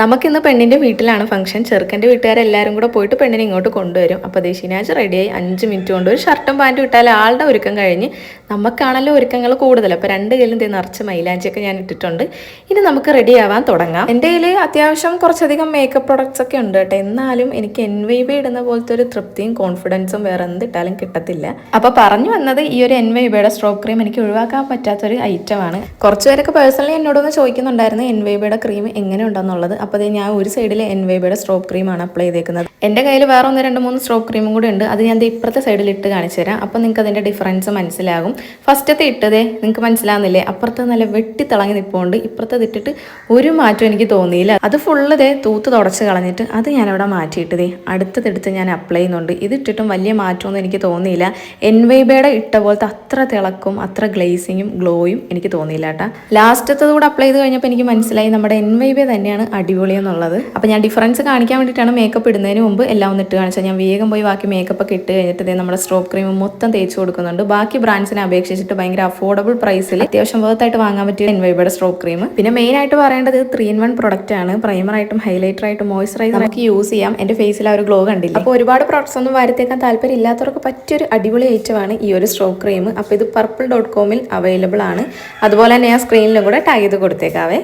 നമുക്കിന്ന് പെണ്ണിന്റെ വീട്ടിലാണ് ഫംഗ്ഷൻ. ചെറുക്കന്റെ വീട്ടുകാരെല്ലാവരും കൂടെ പോയിട്ട് പെണ്ണിനെ ഇങ്ങോട്ട് കൊണ്ടുവരും. അപ്പോൾ ദേശീനാജ് റെഡിയായി അഞ്ച് മിനിറ്റ് കൊണ്ട് ഒരു ഷർട്ടും പാന്റും ഇട്ടാൽ ആളുടെ ഒരുക്കം കഴിഞ്ഞ് നമുക്കാണല്ലോ ഒരുക്കങ്ങൾ കൂടുതൽ. അപ്പോൾ രണ്ട് കയ്യിലും ദേ നിറച്ച് മൈലാഞ്ചിയൊക്കെ ഞാൻ ഇട്ടിട്ടുണ്ട്. ഇനി നമുക്ക് റെഡി ആവാൻ തുടങ്ങാം. എന്റെ കയ്യിൽ അത്യാവശ്യം കുറച്ചധികം മേക്കപ്പ് പ്രൊഡക്ട്സ് ഒക്കെ ഉണ്ട് കേട്ടോ. എന്നാലും എനിക്ക് എൻ വൈ ബി ഇടുന്ന പോലത്തെ ഒരു തൃപ്തിയും കോൺഫിഡൻസും വേറെ എന്ത് എന്തിട്ടാലും കിട്ടത്തില്ല. അപ്പോൾ പറഞ്ഞു വന്നത് ഈ ഒരു എൻ വൈ ബിയുടെ സ്ട്രോക്ക് ക്രീം എനിക്ക് ഒഴിവാക്കാൻ പറ്റാത്തൊരു ഐറ്റമാണ് കുറച്ച് പേരൊക്കെ പേഴ്സണലി എന്നോടൊന്ന് ചോദിക്കുന്നുണ്ടായിരുന്നു എൻ വൈ ബിയുടെ ക്രീം എങ്ങനെ ഉണ്ടെന്നുള്ളത്. അപ്പോൾ ഞാൻ ഒരു സൈഡിൽ എൻ വൈബയുടെ സ്ട്രോക്ക് ക്രീമാണ് അപ്ലൈ ചെയ്തേക്കുന്നത്. എന്റെ കയ്യിൽ വേറെ ഒന്ന് രണ്ട് മൂന്ന് സ്ട്രോക്ക് ക്രീമും കൂടെ ഉണ്ട്. അത് ഞാൻ ഇപ്പുറത്തെ സൈഡിൽ ഇട്ട് കാണിച്ചു തരാം. അപ്പോൾ നിങ്ങൾക്ക് അതിന്റെ ഡിഫറൻസ് മനസ്സിലാകും. ഫസ്റ്റത്തെ ഇട്ടതേ നിങ്ങൾക്ക് മനസ്സിലാകുന്നില്ലേ അപ്പുറത്ത് നല്ല വെട്ടി തിളങ്ങി നിൽപ്പുണ്ട് ഇപ്പുറത്തത് ഇട്ടിട്ട് ഒരു മാറ്റം എനിക്ക് തോന്നിയില്ല. അത് ഫുള്ള് ദേ തൂത്ത് തുടച്ച് കളഞ്ഞിട്ട് അത് ഞാൻ മാറ്റിയിട്ടതേ അടുത്തതെടുത്ത് ഞാൻ അപ്ലൈ ചെയ്യുന്നുണ്ട്. ഇതിട്ടിട്ടും വലിയ മാറ്റമൊന്നും എനിക്ക് തോന്നിയില്ല. എൻ വൈബയുടെ ഇട്ട പോലത്തെ അത്ര തിളക്കും അത്ര ഗ്ലേസിങ്ങും ഗ്ലോയും എനിക്ക് തോന്നിയില്ല കേട്ടോ. ലാസ്റ്റത്തത് കൂടെ അപ്ലൈ ചെയ്ത് കഴിഞ്ഞപ്പോൾ എനിക്ക് മനസ്സിലായി. നമ്മുടെ എൻ വൈബെ തന്നെയാണ് അടിപൊളി എന്നുള്ളത് അപ്പോൾ ഞാൻ ഡിഫറൻസ് കാണിക്കാൻ വേണ്ടിയിട്ടാണ് മേക്കപ്പ് ഇടുന്നതിന് മുമ്പ് എല്ലാം ഒന്ന് ഇട്ട് കാണിച്ചാൽ ഞാൻ വേഗം പോയി ബാക്കി മേക്കപ്പ് ഒക്കെ ഇട്ട് കഴിഞ്ഞിട്ട് നമ്മുടെ സ്ട്രോപ്പ് ക്രീം മൊത്തം തേച്ച് കൊടുക്കുന്നുണ്ട്. ബാക്കി ബ്രാൻഡ്സിനെ അപേക്ഷിച്ചിട്ട് ഭയങ്കര അഫോർഡബിൾ പ്രൈസിൽ അത്യാവശ്യം വേർത്തായിട്ട് വാങ്ങാൻ പറ്റിയ എൻവൈബയുടെ സ്ട്രോപ്പ് ക്രീം പിന്നെ മെയിൻ ആയിട്ട് പറയേണ്ടത് ത്രീ ഇൻ വൺ പ്രൊഡക്റ്റ് ആണ്. ഹൈലൈറ്റർ ആയിട്ടും മോയ്സ്ചറൈസർ നമുക്ക് യൂസ് ചെയ്യാം. എന്റെ ഫേസിൽ ആ ഒരു ഗ്ലോ കണ്ടില്ല? അപ്പോൾ ഒരുപാട് പ്രോഡക്ട്സ് ഒന്നും വരുത്തേക്കാൻ താല്പര്യം ഇല്ലാത്തവർക്ക് പറ്റിയൊരു അടിപൊളി ഐറ്റമാണ് ഈ ഒരു സ്ട്രോപ്പ് ക്രീം അപ്പോൾ ഇത് പർപ്പിൾ ഡോട്ട് കോമിൽ അവൈലബിൾ ആണ്. അതുപോലെ തന്നെ ഞാൻ സ്ക്രീനിലും കൂടെ ടാഗ് ചെയ്ത് കൊടുത്തേക്കാവേ.